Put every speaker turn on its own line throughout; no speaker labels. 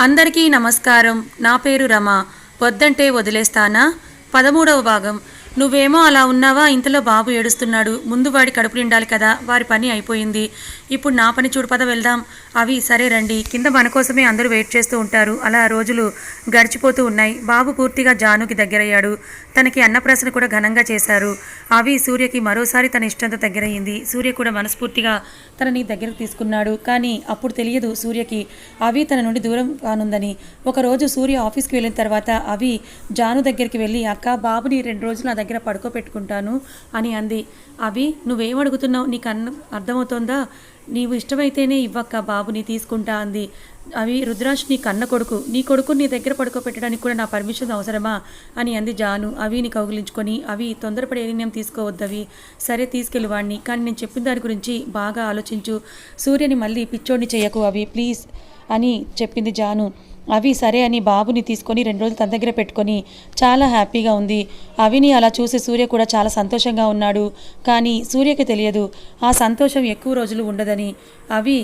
అందరికీ నమస్కారం. నా పేరు రమ. వద్దంటే వదిలేస్తానా? పదమూడవ భాగం. నువ్వేమో అలా ఉన్నావా? ఇంతలో బాబు ఏడుస్తున్నాడు. ముందు వాడి కడుపు నిండాలి కదా. వారి పని అయిపోయింది. ఇప్పుడు నా పని చూడు పద వెళ్దాం. అవి సరే రండి. కింద మన కోసమే అందరూ వెయిట్ చేస్తూ ఉంటారు. అలా రోజులు గడిచిపోతూ ఉన్నాయి. బాబు పూర్తిగా జానుకి దగ్గరయ్యాడు. తనకి అన్నప్రాసన కూడా ఘనంగా చేశారు. అవి సూర్యకి మరోసారి తన ఇష్టంతో దగ్గరయ్యింది. సూర్య కూడా మనస్ఫూర్తిగా తనని దగ్గరకు తీసుకున్నాడు. కానీ అప్పుడు తెలియదు సూర్యకి అవి తన నుండి దూరం కానుందని. ఒకరోజు సూర్య ఆఫీస్కి వెళ్ళిన తర్వాత అవి జాను దగ్గరికి వెళ్ళి అక్క బాబుని రెండు రోజులు దగ్గర పడుకోబెట్టుకుంటాను అని అంది. అవి నువ్వేం అడుగుతున్నావు నీకు అన్న అర్థమవుతోందా? నీవు ఇష్టమైతేనే ఇవ్వక్క బాబుని తీసుకుంటా అంది. అవి రుద్రాష్ నీ కన్న కొడుకు నీ కొడుకు నీ దగ్గర పడుకోబెట్టడానికి కూడా నా పర్మిషన్ అవసరమా? అని అంది జాను. అవిని కౌగిలించుకొని అవి తొందరపడే నిర్ణయం తీసుకోవద్దవి సరే తీసుకెళ్ళి వాడిని కానీ నేను చెప్పిన దాని గురించి బాగా ఆలోచించు. సూర్యని మళ్ళీ పిచ్చోడిని చేయకు అవి ప్లీజ్ అని చెప్పింది జాను. అవి సరే అని బాబుని తీసుకొని రెండు రోజులు తన దగ్గర పెట్టుకొని చాలా హ్యాపీగా ఉంది. అవిని అలా చూసి సూర్య కూడా చాలా సంతోషంగా ఉన్నాడు. కానీ సూర్యకి తెలియదు ఆ సంతోషం ఎక్కువ రోజులు ఉండదని. అవి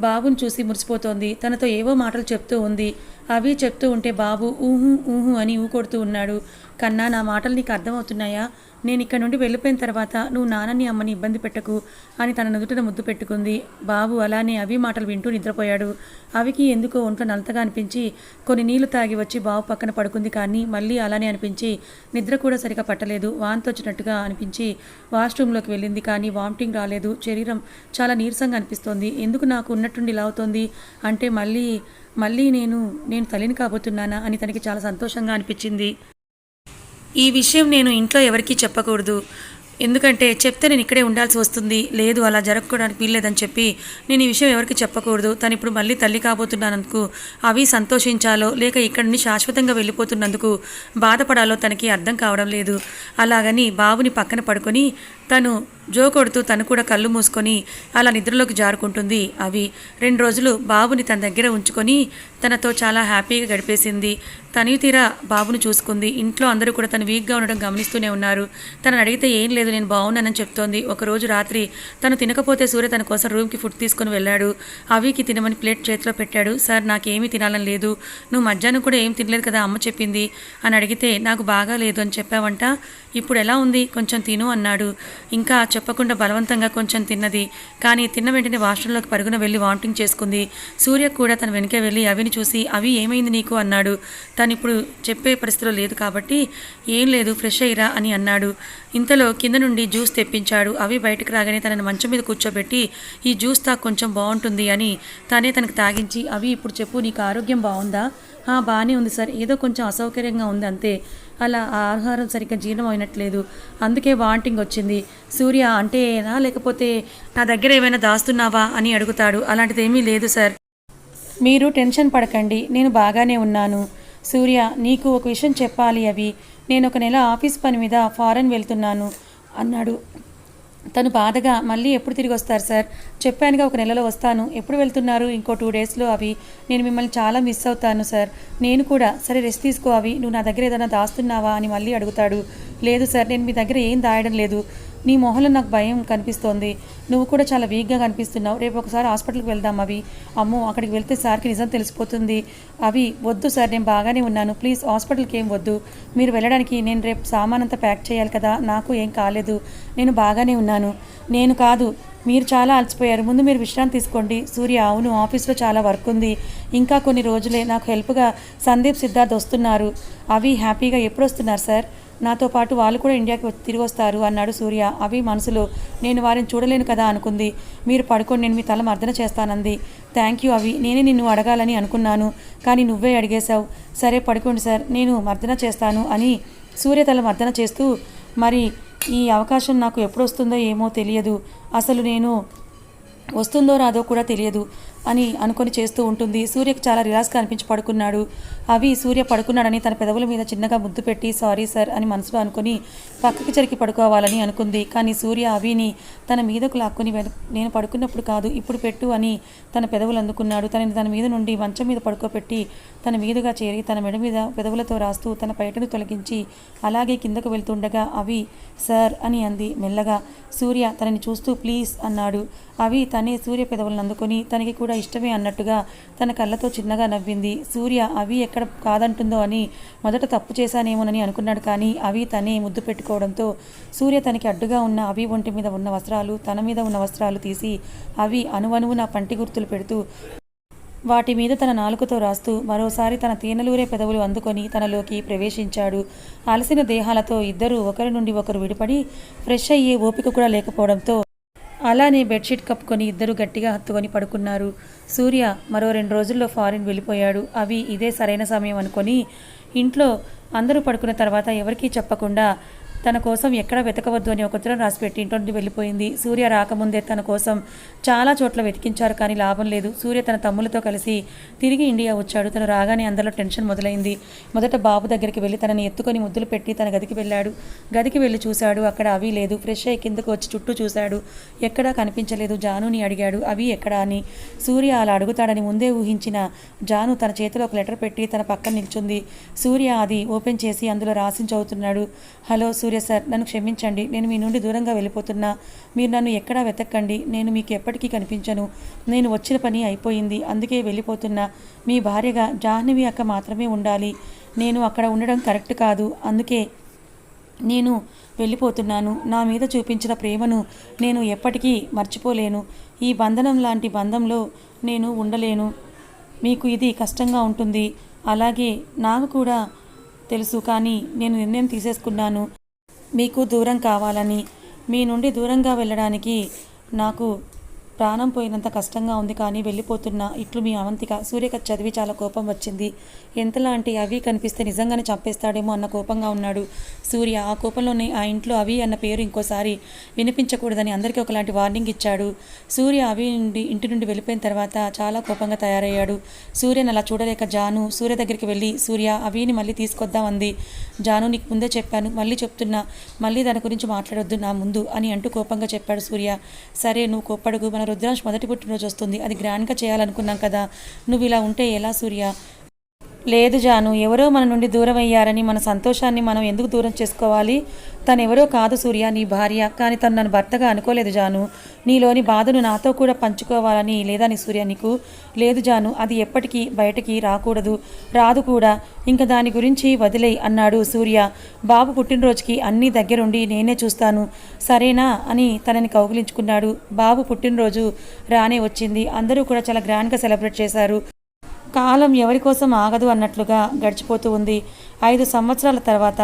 బాబుని చూసి మురిసిపోతోంది. తనతో ఏవో మాటలు చెప్తూ ఉంది. అవి చెప్తూ ఉంటే బాబు ఊహు ఊహు అని ఊ కొడుతూ ఉన్నాడు. కన్నా నా మాటలు నీకు అర్థమవుతున్నాయా? నేను ఇక్కడ నుండి వెళ్ళిపోయిన తర్వాత నువ్వు నాన్నని అమ్మని ఇబ్బంది పెట్టకు అని తన నుదుటను ముద్దు పెట్టుకుంది. బాబు అలానే అవి మాటలు వింటూ నిద్రపోయాడు. అవికి ఎందుకో ఒంట్లో నలతగా అనిపించి కొన్ని నీళ్ళు తాగి వచ్చి బాబు పక్కన పడుకుంది కానీ మళ్ళీ అలానే అనిపించి నిద్ర కూడా సరిగా పట్టలేదు. వాంతి వచ్చినట్టుగా అనిపించి వాష్రూమ్లోకి వెళ్ళింది కానీ వామిటింగ్ రాలేదు. శరీరం చాలా నీరసంగా అనిపిస్తోంది. ఎందుకు నాకు ఉన్నట్టుండి ఇలా అవుతోంది? అంటే మళ్ళీ మళ్ళీ నేను నేను తల్లిని కాబోతున్నానా అని తనకి చాలా సంతోషంగా అనిపించింది. ఈ విషయం నేను ఇంట్లో ఎవరికీ చెప్పకూడదు. ఎందుకంటే చెప్తే నేను ఇక్కడే ఉండాల్సి వస్తుంది. లేదు అలా జరగడానికి వీల్లేదని చెప్పి నేను ఈ విషయం ఎవరికి చెప్పకూడదు. తను ఇప్పుడు మళ్ళీ తల్లి కాబోతున్నానందుకు అవి సంతోషించాలో లేక ఇక్కడి నుండి శాశ్వతంగా వెళ్ళిపోతున్నందుకు బాధపడాలో తనకి అర్థం కావడం లేదు. అలాగని బాబుని పక్కన పడుకొని తను జో కొడుతూ తను కూడా కళ్ళు మూసుకొని అలా నిద్రలోకి జారుకుంటుంది. అవి రెండు రోజులు బాబుని తన దగ్గర ఉంచుకొని తనతో చాలా హ్యాపీగా గడిపేసింది. తనివి తీరా బాబును చూసుకుంది. ఇంట్లో అందరూ కూడా తను వీక్గా ఉండడం గమనిస్తూనే ఉన్నారు. తనని అడిగితే ఏం లేదు నేను బాగున్నానని చెప్తోంది. ఒకరోజు రాత్రి తను తినకపోతే సూర్య తన కోసం రూమ్కి ఫుడ్ తీసుకొని వెళ్ళాడు. అవికి తినమని ప్లేట్ చేతిలో పెట్టాడు. సార్ నాకేమీ తినాలని లేదు. నువ్వు మధ్యాహ్నం కూడా ఏం తినలేదు కదా అమ్మ చెప్పింది. అని అడిగితే నాకు బాగా లేదు అని చెప్పావంట. ఇప్పుడు ఎలా ఉంది? కొంచెం తిను అన్నాడు. ఇంకా చెప్పకుండా బలవంతంగా కొంచెం తిన్నది. కానీ తిన్న వెంటనే వాష్రూంలోకి పరుగున వెళ్ళి వామిటింగ్ చేసుకుంది. సూర్య కూడా తన వెనుక వెళ్ళి అవిని చూసి అవి ఏమైంది నీకు? అన్నాడు. తను ఇప్పుడు చెప్పే పరిస్థితిలో లేదు కాబట్టి ఏం లేదు ఫ్రెష్ అయ్యిరా అని అన్నాడు. ఇంతలో కింద నుండి జ్యూస్ తెప్పించాడు. అవి బయటకు రాగానే తనని మంచం మీద కూర్చోబెట్టి ఈ జ్యూస్ తా కొంచెం బాగుంటుంది అని తానే తనకు తాగించి అవి ఇప్పుడు చెప్పు నీకు ఆరోగ్యం బాగుందా? బాగానే ఉంది సార్. ఏదో కొంచెం అసౌకర్యంగా ఉంది అంతే. అలా ఆ ఆహారం సరిగ్గా జీర్ణం అయినట్లేదు అందుకే వాంటింగ్ వచ్చింది. సూర్య అంటేనా లేకపోతే నా దగ్గర ఏమైనా దాస్తున్నావా? అని అడుగుతాడు. అలాంటిది ఏమీ లేదు సార్. మీరు టెన్షన్ పడకండి. నేను బాగానే ఉన్నాను. సూర్య నీకు ఒక విషయం చెప్పాలి అవి. నేను ఒక నెల ఆఫీస్ పని మీద ఫారెన్ వెళ్తున్నాను అన్నాడు. తను బాధగా మళ్ళీ ఎప్పుడు తిరిగి వస్తారు సార్? చెప్పానుగా ఒక నెలలో వస్తాను. ఎప్పుడు వెళ్తున్నారు? ఇంకో టూ డేస్లో అవి. నేను మిమ్మల్ని చాలా మిస్ అవుతాను సార్. నేను కూడా సరే రెస్ట్ తీసుకో అవి. నువ్వు నా దగ్గర ఏదైనా దాస్తున్నావా అని మళ్ళీ అడుగుతాడు. లేదు సార్ నేను మీ దగ్గర ఏం దాయడం లేదు. నీ మొహంలో నాకు భయం కనిపిస్తోంది. నువ్వు కూడా చాలా వీక్గా కనిపిస్తున్నావు. రేపు ఒకసారి హాస్పిటల్కి వెళ్దాం అవి. అమ్మో అక్కడికి వెళ్తే సార్కి నిజం తెలిసిపోతుంది. అవి వద్దు సార్ నేను బాగానే ఉన్నాను. ప్లీజ్ హాస్పిటల్కి ఏం వద్దు. మీరు వెళ్ళడానికి నేను రేపు సామాన్ అంతా ప్యాక్ చేయాలి కదా. నాకు ఏం కాలేదు. నేను బాగానే ఉన్నాను. నేను కాదు. మీరు చాలా అలసిపోయారు. ముందు మీరు విశ్రాంతి తీసుకోండి. సూర్య అవును ఆఫీస్లో చాలా వర్క్ ఉంది. ఇంకా కొన్ని రోజులే నాకు హెల్ప్గా సందీప్ సిద్ధార్థ్ వస్తున్నారు. అవి హ్యాపీగా ఎప్పుడు వస్తున్నారు సార్? నాతో పాటు వాళ్ళు కూడా ఇండియాకి తిరిగి వస్తారు అన్నాడు సూర్య. అవి మనసులో నేను వారిని చూడలేను కదా అనుకుంది. మీరు పడుకొని నేను మీ తల మర్దన చేస్తానంది. థ్యాంక్ యూ అవి నేనే నిన్ను అడగాలని అనుకున్నాను. కానీ నువ్వే అడిగేశావు. సరే పడుకోండి సార్ నేను మర్దన చేస్తాను అని సూర్య తల మర్దన చేస్తూ మరి ఈ అవకాశం నాకు ఎప్పుడు వస్తుందో ఏమో తెలియదు. అసలు నేను వస్తుందో రాదో కూడా తెలియదు. అని అనుకొని చేస్తూ ఉంటుంది. సూర్యకు చాలా రిలాక్స్గా అనిపించి పడుకున్నాడు. అవి సూర్య పడుకున్నాడని తన పెదవుల మీద చిన్నగా ముద్దు పెట్టి సారీ సార్ అని మనసులో అనుకుని పక్కకి జరిగి పడుకోవాలని అనుకుంది. కానీ సూర్య అవిని తన మీదకు లాక్కుని నేను పడుకున్నప్పుడు కాదు ఇప్పుడు పెట్టు అని తన పెదవులు అందుకున్నాడు. తనని తన మీద నుండి మంచం మీద పడుకోబెట్టి తన మీదుగా చేరి తన మెడ మీద పెదవులతో రాస్తూ తన పైటను తొలగించి అలాగే కిందకు వెళ్తుండగా అవి సార్ అని అంది మెల్లగా. సూర్య తనని చూస్తూ ప్లీజ్ అన్నాడు. అవి తనే సూర్య పెదవులను అందుకొని తనకి కూడా ఇష్టమే అన్నట్టుగా తన కళ్ళతో చిన్నగా నవ్వింది. సూర్య అవి ఎక్కడ కాదంటుందో అని మొదట తప్పు చేశానేమోనని అనుకున్నాడు కానీ అవి తనే ముద్దు పెట్టుకోవడంతో సూర్య తనకి అడ్డుగా ఉన్న అవి ఒంటి మీద ఉన్న వస్త్రాలు తన మీద ఉన్న వస్త్రాలు తీసి అవి అణువణువున పంటి గుర్తులు పెడుతూ వాటి మీద తన నాలుకతో రాస్తూ మరోసారి తన తేనెలూరే పెదవులు అందుకొని తనలోకి ప్రవేశించాడు. అలసిన దేహాలతో ఇద్దరు ఒకరి నుండి ఒకరు విడిపడి ఫ్రెష్ అయ్యే ఓపిక కూడా లేకపోవడంతో అలానే బెడ్షీట్ కప్పుకొని ఇద్దరు గట్టిగా హత్తుకొని పడుకున్నారు. సూర్య మరో రెండు రోజుల్లో ఫారిన్ వెళ్ళిపోయాడు. అవి ఇదే సరైన సమయం అనుకొని ఇంట్లో అందరూ పడుకున్న తర్వాత ఎవరికీ చెప్పకుండా తన కోసం ఎక్కడ వెతకవద్దు అని ఒక ఉత్తరం రాసిపెట్టి ఇంటి నుండి వెళ్ళిపోయింది. సూర్య రాకముందే తన కోసం చాలా చోట్ల వెతికించారు కానీ లాభం లేదు. సూర్య తన తమ్ములతో కలిసి తిరిగి ఇండియా వచ్చాడు. తను రాగానే అందరిలో టెన్షన్ మొదలైంది. మొదట బాబు దగ్గరికి వెళ్ళి తనని ఎత్తుకొని ముద్దులు పెట్టి తన గదికి వెళ్ళాడు. గదికి వెళ్ళి చూశాడు. అక్కడ అవి లేదు. ఫ్రెష్ అయ్యి కిందకు వచ్చి చుట్టూ చూశాడు. ఎక్కడా కనిపించలేదు. జానుని అడిగాడు. అవి ఎక్కడా అని. సూర్య అలా అడుగుతాడని ముందే ఊహించిన జాను తన చేతిలో ఒక లెటర్ పెట్టి తన పక్కన నిల్చుంది. సూర్య అది ఓపెన్ చేసి అందులో రాసి చదువుతున్నాడు. హలో సూర్య సార్ నన్ను క్షమించండి. నేను మీ నుండి దూరంగా వెళ్ళిపోతున్నా. మీరు నన్ను ఎక్కడా వెతక్కండి నేను మీకు ఎప్పటికీ కనిపించను. నేను వచ్చిన పని అయిపోయింది. అందుకే వెళ్ళిపోతున్నా. మీ భార్యగా జాహ్నవి అక్క మాత్రమే ఉండాలి. నేను అక్కడ ఉండడం కరెక్ట్ కాదు. అందుకే నేను వెళ్ళిపోతున్నాను. నా మీద చూపించిన ప్రేమను నేను ఎప్పటికీ మర్చిపోలేను. ఈ బంధనం లాంటి బంధంలో నేను ఉండలేను. మీకు ఇది కష్టంగా ఉంటుంది. అలాగే నాకు కూడా తెలుసు. కానీ నేను నిర్ణయం తీసేసుకున్నాను. మీకు దూరం కావాలని మీ నుండి దూరంగా వెళ్ళడానికి నాకు ప్రాణం పోయినంత కష్టంగా ఉంది కానీ వెళ్ళిపోతున్న ఇట్లు మీ అవంతిక. సూర్యక చదివి చాలా కోపం వచ్చింది. ఎంతలాంటి అవి కనిపిస్తే నిజంగానే చంపేస్తాడేమో అన్న కోపంగా ఉన్నాడు. సూర్య ఆ కోపంలోనే ఆ ఇంట్లో అవి అన్న పేరు ఇంకోసారి వినిపించకూడదని అందరికీ ఒకలాంటి వార్నింగ్ ఇచ్చాడు. సూర్య అవి నుండి ఇంటి నుండి వెళ్ళిపోయిన తర్వాత చాలా కోపంగా తయారయ్యాడు. సూర్యను అలా చూడలేక జాను సూర్య దగ్గరికి వెళ్ళి సూర్య అవిని మళ్ళీ తీసుకొద్దామంది జాను నీకు ముందే చెప్పాను మళ్ళీ చెప్తున్నా. మళ్ళీ దాని గురించి మాట్లాడొద్దు నా ముందు అని అంటూ కోపంగా చెప్పాడు సూర్య. సరే నువ్వు కోప్పడుగు మన రుద్రాంశ్ మొదటి పుట్టినరోజు వస్తుంది. అది గ్రాండ్గా చేయాలనుకున్నాం కదా. నువ్వు ఇలా ఉంటే ఎలా సూర్య? లేదు జాను ఎవరో మన నుండి దూరం అయ్యారని మన సంతోషాన్ని మనం ఎందుకు దూరం చేసుకోవాలి? తను ఎవరో కాదు సూర్య నీ భార్య. కానీ తను నన్ను భర్తగా అనుకోలేదు జాను. నీలోని బాధను నాతో కూడా పంచుకోవాలని లేదా నీ సూర్య నీకు లేదు జాను. అది ఎప్పటికీ బయటికి రాకూడదు. రాదు కూడా. ఇంకా దాని గురించి వదిలేయి అన్నాడు సూర్య. బాబు పుట్టినరోజుకి అన్నీ దగ్గరుండి నేనే చూస్తాను. సరేనా అని తనని కౌగిలించుకున్నాడు. బాబు పుట్టినరోజు రానే వచ్చింది. అందరూ కూడా చాలా గ్రాండ్గా సెలబ్రేట్ చేశారు. కాలం ఎవరి కోసం ఆగదు అన్నట్లుగా గడిచిపోతూ ఉంది. ఐదు సంవత్సరాల తర్వాత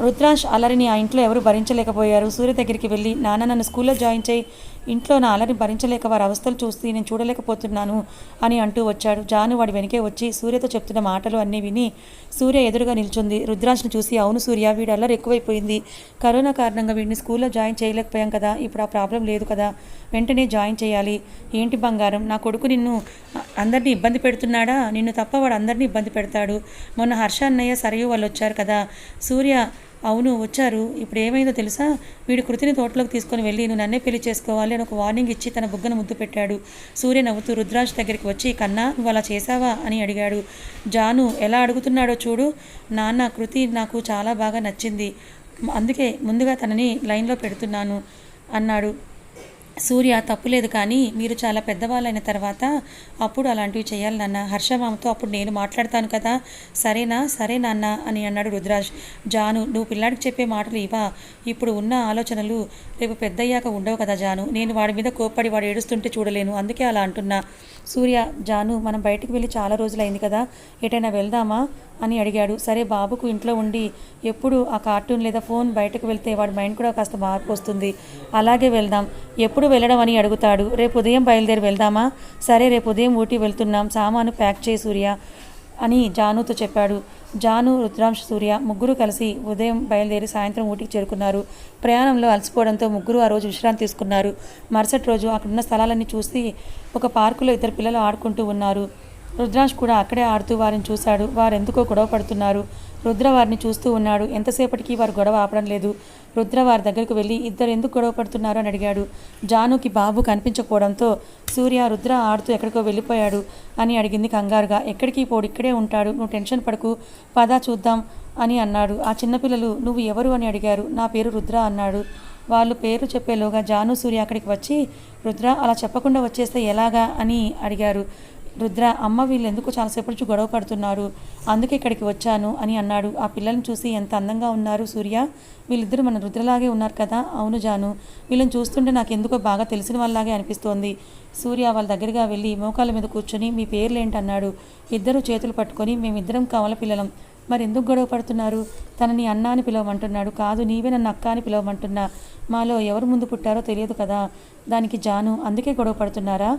రుద్రాంశ్ అలరిని ఆ ఇంట్లో ఎవరు భరించలేకపోయారు. సూర్య దగ్గరికి వెళ్ళి నాన్న నన్ను స్కూల్లో జాయిన్ చేయి. ఇంట్లో నా అలరిని భరించలేక వారి అవస్థలు చూసి నేను చూడలేకపోతున్నాను అని అంటూ వచ్చాడు. జాను వాడి వెనకే వచ్చి సూర్యతో చెప్తున్న మాటలు అన్నీ విని సూర్య ఎదురుగా నిల్చుంది. రుద్రాంశ్ను చూసి అవును సూర్య వీడి అల్లరి ఎక్కువైపోయింది. కరోనా కారణంగా వీడిని స్కూల్లో జాయిన్ చేయలేకపోయాం కదా. ఇప్పుడు ఆ ప్రాబ్లం లేదు కదా. వెంటనే జాయిన్ చేయాలి. ఏంటి బంగారం? నా కొడుకు నిన్ను అందరినీ ఇబ్బంది పెడుతున్నాడా? నిన్ను తప్ప వాడు అందరినీ ఇబ్బంది పెడతాడు. మొన్న హర్ష అన్నయ్య సరయు వాళ్ళు వచ్చారు కదా. సూర్య అవును వచ్చారు. ఇప్పుడు ఏమైందో తెలుసా? వీడు కృతిని తోటలోకి తీసుకొని వెళ్ళి నువ్వు నన్నే పెళ్ళి చేసుకోవాలి అని ఒక వార్నింగ్ ఇచ్చి తన బుగ్గను ముద్దు పెట్టాడు. సూర్య నవ్వుతూ రుద్రాజ్ దగ్గరికి వచ్చి కన్నా నువ్వు అలా చేసావా అని అడిగాడు. జాను ఎలా అడుగుతున్నాడో చూడు. నాన్న కృతి నాకు చాలా బాగా నచ్చింది. అందుకే ముందుగా తనని లైన్లో పెడుతున్నాను అన్నాడు. సూర్య తప్పులేదు కానీ మీరు చాలా పెద్దవాళ్ళైన తర్వాత అప్పుడు అలాంటివి చేయాలి నాన్న. హర్షమామతో అప్పుడు నేను మాట్లాడతాను కదా. సరేనా? సరే నాన్న అని అన్నాడు రుద్రాజ్. జాను నువ్వు పిల్లాడికి చెప్పే మాటలు ఇవా ఇప్పుడు ఉన్న ఆలోచనలు రేపు పెద్దయ్యాక ఉండవు కదా జాను. నేను వాడి మీద కోప్పడి వాడు ఏడుస్తుంటే చూడలేను. అందుకే అలా అంటున్నా. సూర్య జాను మనం బయటికి వెళ్ళి చాలా రోజులైంది కదా. ఎటైనా వెళ్దామా? అని అడిగాడు. సరే బాబుకు ఇంట్లో ఉండి ఎప్పుడు ఆ కార్టూన్ లేదా ఫోన్ బయటకు వెళ్తే వాడి మైండ్ కూడా కాస్త మార్పు వస్తుంది. అలాగే వెళ్దాం. ఎప్పుడు వెళ్ళడం అని అడుగుతాడు. రేపు ఉదయం బయలుదేరి వెళ్దామా? సరే రేపు ఉదయం ఊటీ వెళ్తున్నాం. సామాను ప్యాక్ చేయి సూర్య అని జానుతో చెప్పాడు. జాను రుద్రాంశ సూర్య ముగ్గురు కలిసి ఉదయం బయలుదేరి సాయంత్రం ఊటికి చేరుకున్నారు. ప్రయాణంలో అలసిపోవడంతో ముగ్గురు ఆ రోజు విశ్రాంతి తీసుకున్నారు. మరుసటి రోజు అక్కడున్న స్థలాలన్నీ చూసి ఒక పార్కులో ఇద్దరు పిల్లలు ఆడుకుంటూ ఉన్నారు. రుద్రాంశ్ కూడా అక్కడే ఆడుతూ వారిని చూశాడు. వారెందుకో గొడవ పడుతున్నారు. రుద్ర వారిని చూస్తూ ఉన్నాడు. ఎంతసేపటికి వారు గొడవ ఆపడం లేదు. రుద్ర వారి దగ్గరకు వెళ్ళి ఇద్దరు ఎందుకు గొడవ పడుతున్నారు? అని అడిగాడు. జానుకి బాబు కనిపించకపోవడంతో సూర్య రుద్ర ఆడుతూ ఎక్కడికో వెళ్ళిపోయాడు అని అడిగింది కంగారుగా. ఎక్కడికి? పోడు ఇక్కడే ఉంటాడు. నువ్వు టెన్షన్ పడకు. పదా చూద్దాం అని అన్నాడు. ఆ చిన్నపిల్లలు నువ్వు ఎవరు? అని అడిగారు. నా పేరు రుద్ర అన్నాడు. వాళ్ళు పేరు చెప్పేలోగా జాను సూర్య అక్కడికి వచ్చి రుద్ర అలా చెప్పకుండా వచ్చేస్తే ఎలాగా? అని అడిగారు. రుద్ర అమ్మ వీళ్ళు ఎందుకు చాలాసేపటి నుంచి గొడవ పడుతున్నారు? అందుకే ఇక్కడికి వచ్చాను అని అన్నాడు. ఆ పిల్లల్ని చూసి ఎంత అందంగా ఉన్నారు సూర్య. వీళ్ళిద్దరూ మన రుద్రలాగే ఉన్నారు కదా? అవును జాను. వీళ్ళని చూస్తుంటే నాకు ఎందుకో బాగా తెలిసిన వాళ్ళలాగే అనిపిస్తోంది. సూర్య వాళ్ళ దగ్గరగా వెళ్ళి మోకాల మీద కూర్చొని మీ పేర్లు ఏంటన్నాడు ఇద్దరు చేతులు పట్టుకొని మేమిద్దరం కమల పిల్లలం. మరి ఎందుకు గొడవ పడుతున్నారు? తనని అన్న అని పిలవమంటున్నాడు. కాదు నీవే నన్ను అక్క అని పిలవమంటున్నా. మాలో ఎవరు ముందు పుట్టారో తెలియదు కదా? దానికి జాను అందుకే గొడవ పడుతున్నారా?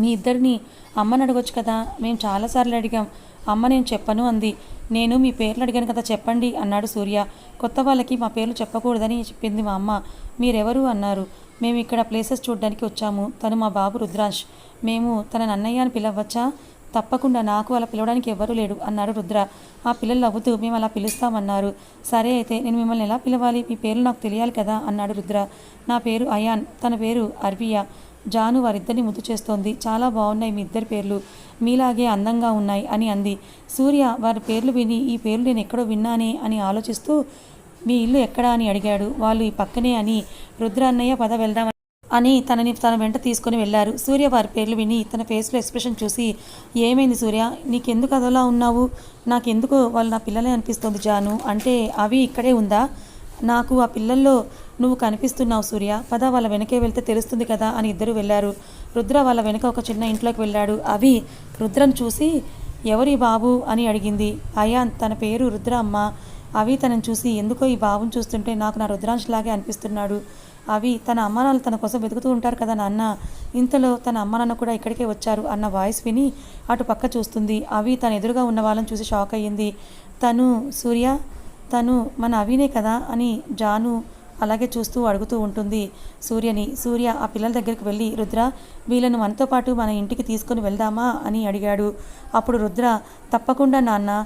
మీ ఇద్దరిని అమ్మని అడగొచ్చు కదా? మేము చాలాసార్లు అడిగాం. అమ్మ నేను చెప్పను అంది. నేను మీ పేర్లు అడిగాను కదా చెప్పండి అన్నాడు సూర్య. కొత్త వాళ్ళకి మా పేర్లు చెప్పకూడదని చెప్పింది మా అమ్మ. మీరెవరు? అన్నారు. మేము ఇక్కడ ప్లేసెస్ చూడడానికి వచ్చాము. తను మా బాబు రుద్రాష్. మేము తన నన్నయ్య అని పిలవచ్చా? తప్పకుండా నాకు అలా పిలవడానికి ఎవ్వరూ లేడు అన్నాడు రుద్ర. ఆ పిల్లలు నవ్వుతూ మేము అలా పిలుస్తామన్నారు. సరే అయితే నేను మిమ్మల్ని ఎలా పిలవాలి? మీ పేర్లు నాకు తెలియాలి కదా? అన్నాడు రుద్ర. నా పేరు అయాన్. తన పేరు అర్వియా. జాను వారిద్దరిని ముద్దు చేస్తోంది. చాలా బాగున్నాయి మీ ఇద్దరి పేర్లు. మీలాగే అందంగా ఉన్నాయి అని అంది. సూర్య వారి పేర్లు విని ఈ పేర్లు నేను ఎక్కడో విన్నానే అని ఆలోచిస్తూ మీ ఇల్లు ఎక్కడా అని అడిగాడు. వాళ్ళు ఈ పక్కనే అని రుద్ర అన్నయ్య పద వెళ్దాం అని తనని తన వెంట తీసుకొని వెళ్ళారు. సూర్య వారి పేర్లు విని తన ఫేస్లో ఎక్స్ప్రెషన్ చూసి ఏమైంది సూర్య? నీకెందుకు అదోలా ఉన్నావు? నాకెందుకు వాళ్ళు నా పిల్లలే అనిపిస్తుంది జాను. అంటే అవి ఇక్కడే ఉందా? నాకు ఆ పిల్లల్లో నువ్వు కనిపిస్తున్నావు సూర్య. పద వాళ్ళ వెనకే వెళ్తే తెలుస్తుంది కదా అని ఇద్దరు వెళ్ళారు. రుద్ర వాళ్ళ వెనక ఒక చిన్న ఇంట్లోకి వెళ్ళాడు. అవి రుద్రను చూసి ఎవరి బాబు? అని అడిగింది. అయాన్ తన పేరు రుద్ర అమ్మ. అవి తనని చూసి ఎందుకో ఈ బాబుని చూస్తుంటే నాకు నా రుద్రాంశ్లాగే అనిపిస్తున్నాడు. అవి తన అమ్మానాన్న తన కోసం వెతుకుతూ ఉంటారు కదా నాన్న. ఇంతలో తన అమ్మానాన్న కూడా ఇక్కడికే వచ్చారు అన్న వాయిస్ విని అటు పక్క చూస్తుంది. అవి తన ఎదురుగా ఉన్న వాళ్ళని చూసి షాక్ అయ్యింది. తను సూర్య తను మన అవినే కదా అని జాను అలాగే చూస్తూ అడుగుతూ ఉంటుంది సూర్యని సూర్య ఆ పిల్లల దగ్గరికి వెళ్ళి రుద్ర వీళ్ళను మనతో పాటు మన ఇంటికి తీసుకొని వెళ్దామా? అని అడిగాడు. అప్పుడు రుద్ర తప్పకుండా నాన్న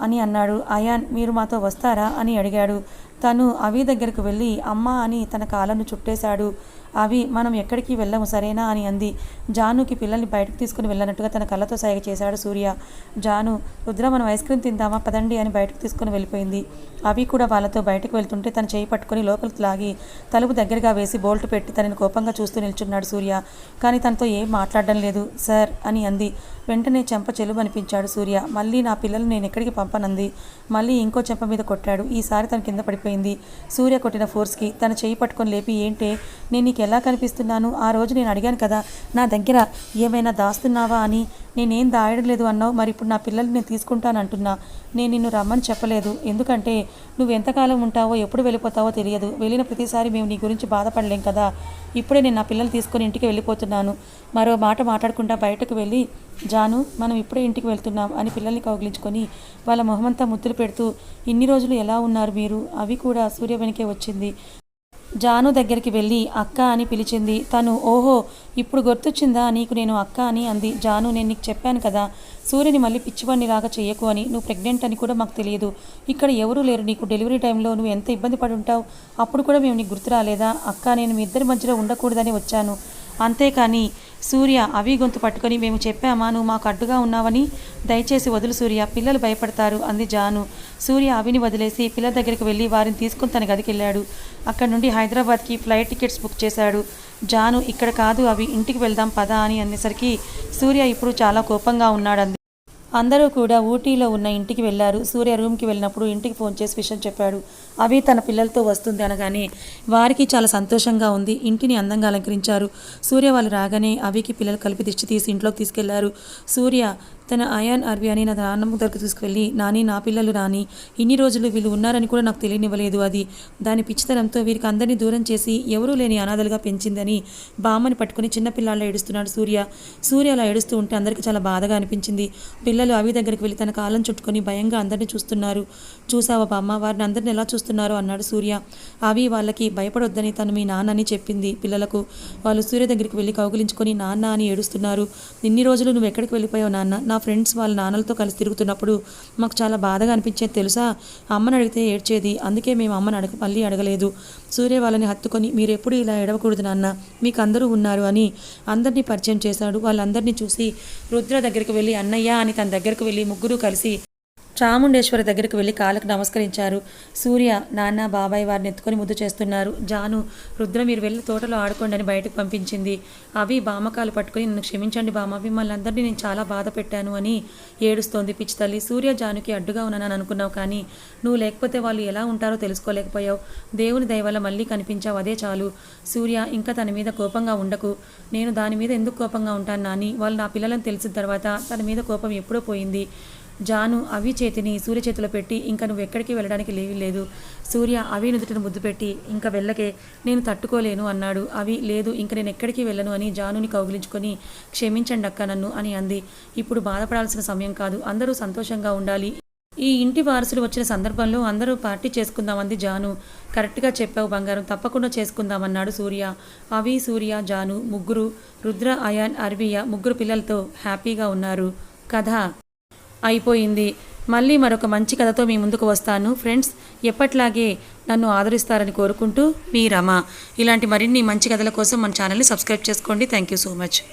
అని అన్నాడు. అయాన్ మీరు మాతో వస్తారా? అని అడిగాడు. తను అవి దగ్గరకు వెళ్ళి అమ్మ అని తన కాళ్ళను చుట్టేశాడు. అవి మనం ఎక్కడికి వెళ్ళము సరేనా అని అంది. జానుకి పిల్లల్ని బయటకు తీసుకుని వెళ్ళినట్టుగా తన కళ్ళతో సైగ చేశాడు సూర్య. జాను రుద్ర మనం ఐస్ క్రీమ్ తిందామా? పదండి అని బయటకు తీసుకుని వెళ్ళిపోయింది. అవి కూడా వాళ్ళతో బయటకు వెళ్తుంటే తన చేయి పట్టుకొని లోపలికి లాగి తలుపు దగ్గరగా వేసి బోల్ట్ పెట్టి తనని కోపంగా చూస్తూ నిల్చున్నాడు సూర్య. కానీ తనతో ఏం మాట్లాడడం లేదు సార్ అని అంది. వెంటనే చెంప చెలుబు అనిపించాడు సూర్య. మళ్ళీ నా పిల్లలు నేను ఎక్కడికి పంపనంది? మళ్ళీ ఇంకో చెంప మీద కొట్టాడు. ఈసారి తన కింద పడిపోయింది. సూర్య కొట్టిన ఫోర్స్కి తన చేయి పట్టుకొని లేపి ఏంటే? నేను నీకు ఎలా కనిపిస్తున్నాను? ఆ రోజు నేను అడిగాను కదా నా దగ్గర ఏమైనా దాస్తున్నావా అని. నేనేం దాయడం లేదు అన్నావు మరి ఇప్పుడు నా పిల్లల్ని నేను తీసుకుంటానంటున్నా నేను నిన్ను రమ్మని చెప్పలేదు. ఎందుకంటే నువ్వు ఎంతకాలం ఉంటావో ఎప్పుడు వెళ్ళిపోతావో తెలియదు. వెళ్ళిన ప్రతిసారి మేము నీ గురించి బాధపడలేం కదా. ఇప్పుడే నేను నా పిల్లలు తీసుకొని ఇంటికి వెళ్ళిపోతున్నాను. మరో మాట మాట్లాడకుండా బయటకు వెళ్ళి జాను మనం ఇప్పుడే ఇంటికి వెళ్తున్నాం అని పిల్లల్ని కౌగిలించుకొని వాళ్ళ మొహమంతా ముద్దులు పెడుతూ ఇన్ని రోజులు ఎలా ఉన్నారు మీరు? అవి కూడా సూర్య వెనకే వచ్చింది. జాను దగ్గరికి వెళ్ళి అక్క అని పిలిచింది. తను ఓహో ఇప్పుడు గుర్తొచ్చిందా? నీకు నేను అక్క అని అంది. జాను నేను నీకు చెప్పాను కదా సూర్యుని మళ్ళీ పిచ్చివాడినిలాగా చెయ్యకు అని. నువ్వు ప్రెగ్నెంట్ అని కూడా మాకు తెలియదు. ఇక్కడ ఎవరూ లేరు. నీకు డెలివరీ టైంలో నువ్వు ఎంత ఇబ్బంది పడి ఉంటావు అప్పుడు కూడా మేము నీకు గుర్తు రాలేదా? అక్క నేను మీ ఇద్దరి మధ్యలో ఉండకూడదని వచ్చాను. అంతేకాని సూర్య అవి గొంతు పట్టుకొని మేము చెప్పామా నువ్వు మాకు అడ్డుగా ఉన్నావని? దయచేసి వదులు సూర్య పిల్లలు భయపడతారు అంది జాను. సూర్య అవిని వదిలేసి పిల్లల దగ్గరికి వెళ్ళి వారిని తీసుకుని తన గదికి వెళ్ళాడు. అక్కడ నుండి హైదరాబాద్కి ఫ్లైట్ టికెట్స్ బుక్ చేశాడు. జాను ఇక్కడ కాదు అవి ఇంటికి వెళ్దాం పదా అని అనేసరికి సూర్య ఇప్పుడు చాలా కోపంగా ఉన్నాడంది. అందరూ కూడా ఊటీలో ఉన్న ఇంటికి వెళ్ళారు. సూర్య రూమ్కి వెళ్ళినప్పుడు ఇంటికి ఫోన్ చేసి విషయం చెప్పాడు. అవి తన పిల్లలతో వస్తుంది అనగానే వారికి చాలా సంతోషంగా ఉంది. ఇంటిని అందంగా అలంకరించారు. సూర్య వాళ్ళు రాగానే అవికి పిల్లలు కలిపి దిష్టి తీసి ఇంట్లోకి తీసుకెళ్ళారు. సూర్య తన అయాన్ అర్వి అని నా నాన్నమ్మ దగ్గరకు తీసుకువెళ్ళి నాని నా పిల్లలు రాని ఇన్ని రోజులు వీళ్ళు ఉన్నారని కూడా నాకు తెలియనివ్వలేదు అది. దాని పిచ్చితనంతో వీరికి అందరినీ దూరం చేసి ఎవరూ లేని అనాథలుగా పెంచిందని బామ్మని పట్టుకుని చిన్న ఏడుస్తున్నాడు సూర్య. సూర్య అలా ఏడుస్తూ ఉంటే అందరికీ చాలా బాధగా అనిపించింది. పిల్లలు అవి దగ్గరికి వెళ్ళి తన కాలం చుట్టుకొని భయంగా అందరినీ చూస్తున్నారు. చూసావా బామ్మ వారిని అందరిని ఎలా చూస్తున్నారు అన్నాడు సూర్య. అవి వాళ్ళకి భయపడొద్దని తను మీ నాన్నని చెప్పింది. పిల్లలకు వాళ్ళు సూర్య దగ్గరికి వెళ్ళి కౌగిలించుకొని నాన్న అని ఏడుస్తున్నారు. ఇన్ని రోజులు నువ్వు ఎక్కడికి వెళ్ళిపోయావు నాన్న? నా ఫ్రెండ్స్ వాళ్ళ నాన్నలతో కలిసి తిరుగుతున్నప్పుడు మాకు చాలా బాధగా అనిపించేది తెలుసా? అమ్మని అడిగితే ఏడ్చేది. అందుకే మేము అమ్మని అడగ మళ్ళీ అడగలేదు. సూర్య వాళ్ళని హత్తుకొని మీరు ఎప్పుడు ఇలా ఎడవకూడదు నాన్న. మీకు అందరూ ఉన్నారు అని అందరినీ పరిచయం చేశాడు. వాళ్ళందరినీ చూసి రుద్ర దగ్గరికి వెళ్ళి అన్నయ్య అని తన దగ్గరకు వెళ్ళి ముగ్గురు కలిసి చాముండేశ్వరి దగ్గరికి వెళ్ళి కాళ్ళకు నమస్కరించారు. సూర్య నాన్న బాబాయ్ వారిని ఎత్తుకొని ముద్దు చేస్తున్నారు. జాను రుద్ర మీరు వెళ్ళి తోటలో ఆడుకోండి అని బయటకు పంపించింది. అవి బామకాలు పట్టుకొని నన్ను క్షమించండి బామ మిమ్మల్ని అందరినీ నేను చాలా బాధ పెట్టాను అని ఏడుస్తోంది పిచ్చి తల్లి. సూర్య జానుకి అడ్డుగా ఉన్నానని అనుకున్నావు కానీ నువ్వు లేకపోతే వాళ్ళు ఎలా ఉంటారో తెలుసుకోలేకపోయావు. దేవుని దయవల్ల మళ్ళీ కనిపించావు అదే చాలు. సూర్య ఇంకా తన మీద కోపంగా ఉండకు. నేను దాని మీద ఎందుకు కోపంగా ఉంటాను నాని? వాళ్ళు నా పిల్లలను తెలిసిన తర్వాత తన మీద కోపం ఎప్పుడో పోయింది. జాను అవి చేతిని సూర్య చేతిలో పెట్టి ఇంకా నువ్వు ఎక్కడికి వెళ్ళడానికి లేవి లేదు. సూర్య అవి నుదుటను ముద్దు పెట్టి ఇంకా వెళ్ళకే నేను తట్టుకోలేను అన్నాడు. అవి లేదు ఇంక నేను ఎక్కడికి వెళ్ళను అని జానుని కౌగిలించుకొని క్షమించండి అక్క నన్ను అని అంది. ఇప్పుడు బాధపడాల్సిన సమయం కాదు అందరూ సంతోషంగా ఉండాలి. ఈ ఇంటి వారసులు వచ్చిన సందర్భంలో అందరూ పార్టీ చేసుకుందామంది జాను. కరెక్ట్గా చెప్పావు బంగారం తప్పకుండా చేసుకుందామన్నాడు సూర్య. అవి సూర్య జాను ముగ్గురు రుద్ర అయాన్ అర్వియ ముగ్గురు పిల్లలతో హ్యాపీగా ఉన్నారు. కథ అయిపోయింది. మళ్ళీ మరొక మంచి కథతో మీ ముందుకు వస్తాను. ఫ్రెండ్స్ ఎప్పట్లాగే నన్ను ఆదరిస్తారని కోరుకుంటూ మీ రమ. ఇలాంటి మరిన్ని మంచి కథల కోసం మన ఛానల్ని సబ్స్క్రైబ్ చేసుకోండి. Thank you so much.